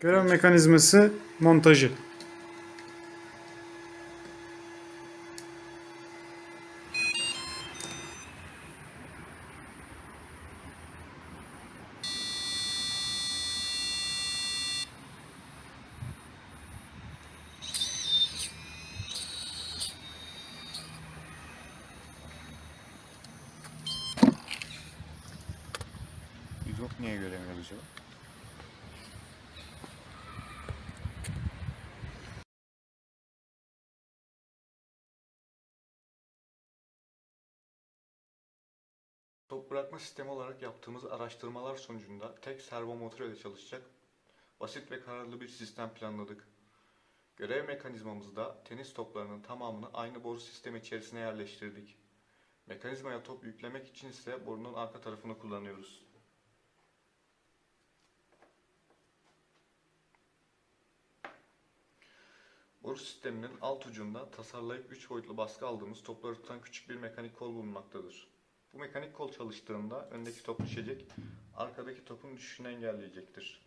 Görev mekanizması montajı. Yok niye göremiyoruz acaba? Top bırakma sistemi olarak yaptığımız araştırmalar sonucunda tek servo motor ile çalışacak basit ve kararlı bir sistem planladık. Görev mekanizmamızda tenis toplarının tamamını aynı boru sistemi içerisine yerleştirdik. Mekanizmaya top yüklemek için ise borunun arka tarafını kullanıyoruz. Boru sisteminin alt ucunda tasarlayıp 3 boyutlu baskı aldığımız topları tutan küçük bir mekanik kol bulunmaktadır. Bu mekanik kol çalıştığında öndeki top düşecek, arkadaki topun düşüşünü engelleyecektir.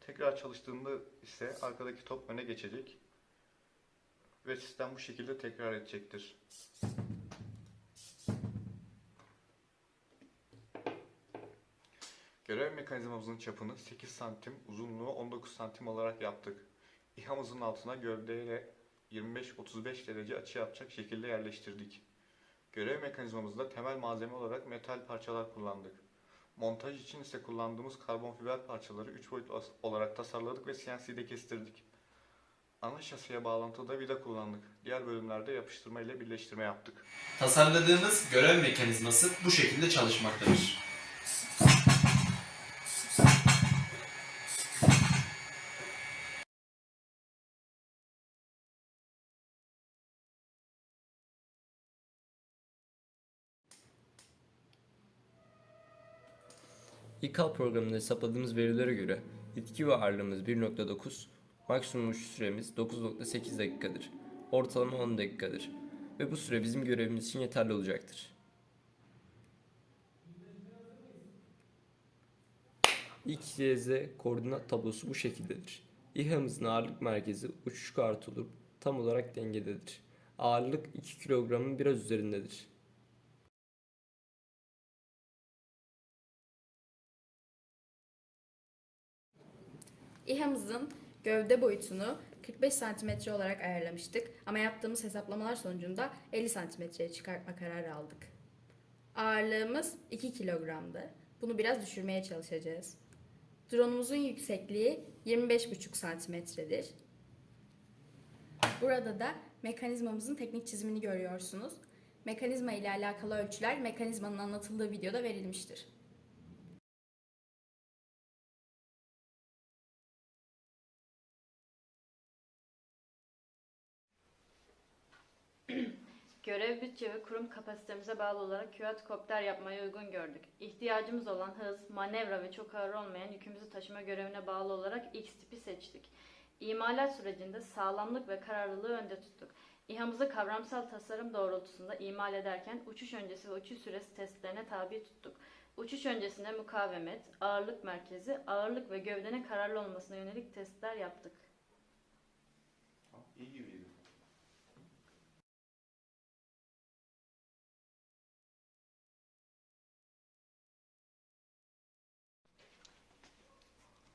Tekrar çalıştığında ise arkadaki top öne geçecek ve sistem bu şekilde tekrar edecektir. Görev mekanizmamızın çapını 8 santim, uzunluğu 19 santim olarak yaptık. İHA'mızın altına gövdeyle 25-35 derece açı yapacak şekilde yerleştirdik. Görev mekanizmamızda temel malzeme olarak metal parçalar kullandık. Montaj için ise kullandığımız karbon fiber parçaları 3 boyutlu as- olarak tasarladık ve CNC'de kestirdik. Ana şasiye bağlantıda vida kullandık. Diğer bölümlerde yapıştırma ile birleştirme yaptık. Tasarladığımız görev mekanizması bu şekilde çalışmaktadır. İKAL programında hesapladığımız verilere göre itki ağırlığımız 1.9, maksimum uçuş süremiz 9.8 dakikadır. Ortalama 10 dakikadır. Ve bu süre bizim görevimiz için yeterli olacaktır. X, Y, Z koordinat tablosu bu şekildedir. İHA'mızın ağırlık merkezi uçuş kartı olup tam olarak dengededir. Ağırlık 2 kilogramın biraz üzerindedir. İHA'mızın gövde boyutunu 45 cm olarak ayarlamıştık ama yaptığımız hesaplamalar sonucunda 50 cm'ye çıkartma kararı aldık. Ağırlığımız 2 kilogramdı. Bunu biraz düşürmeye çalışacağız. Drone'umuzun yüksekliği 25,5 santimetredir. Burada da mekanizmamızın teknik çizimini görüyorsunuz. Mekanizma ile alakalı ölçüler mekanizmanın anlatıldığı videoda verilmiştir. Görev bütçe ve kurum kapasitemize bağlı olarak küvatkopter yapmayı uygun gördük. İhtiyacımız olan hız, manevra ve çok ağır olmayan yükümüzü taşıma görevine bağlı olarak X tipi seçtik. İmalat sürecinde sağlamlık ve kararlılığı önde tuttuk. İHA'mızı kavramsal tasarım doğrultusunda imal ederken uçuş öncesi ve uçuş süresi testlerine tabi tuttuk. Uçuş öncesinde mukavemet, ağırlık merkezi, ağırlık ve gövdenin kararlı olmasına yönelik testler yaptık. İyi gibiydi.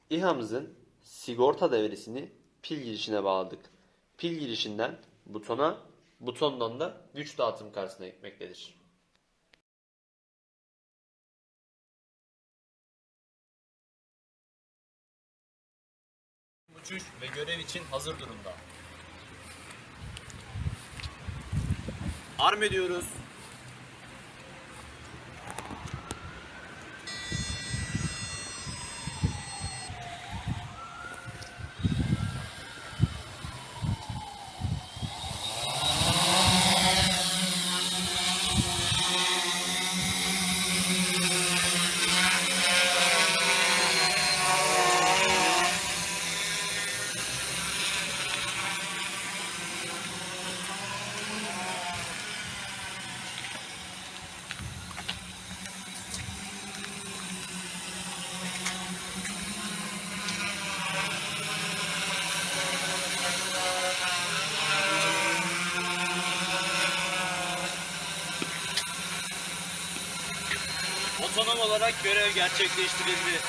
İHA'mızın sigorta devresini pil girişine bağladık. Pil girişinden butona, butondan da güç dağıtım kartına gitmektedir. Uçuş ve görev için hazır durumda. Arm ediyoruz. Otonom olarak görev gerçekleştirildi.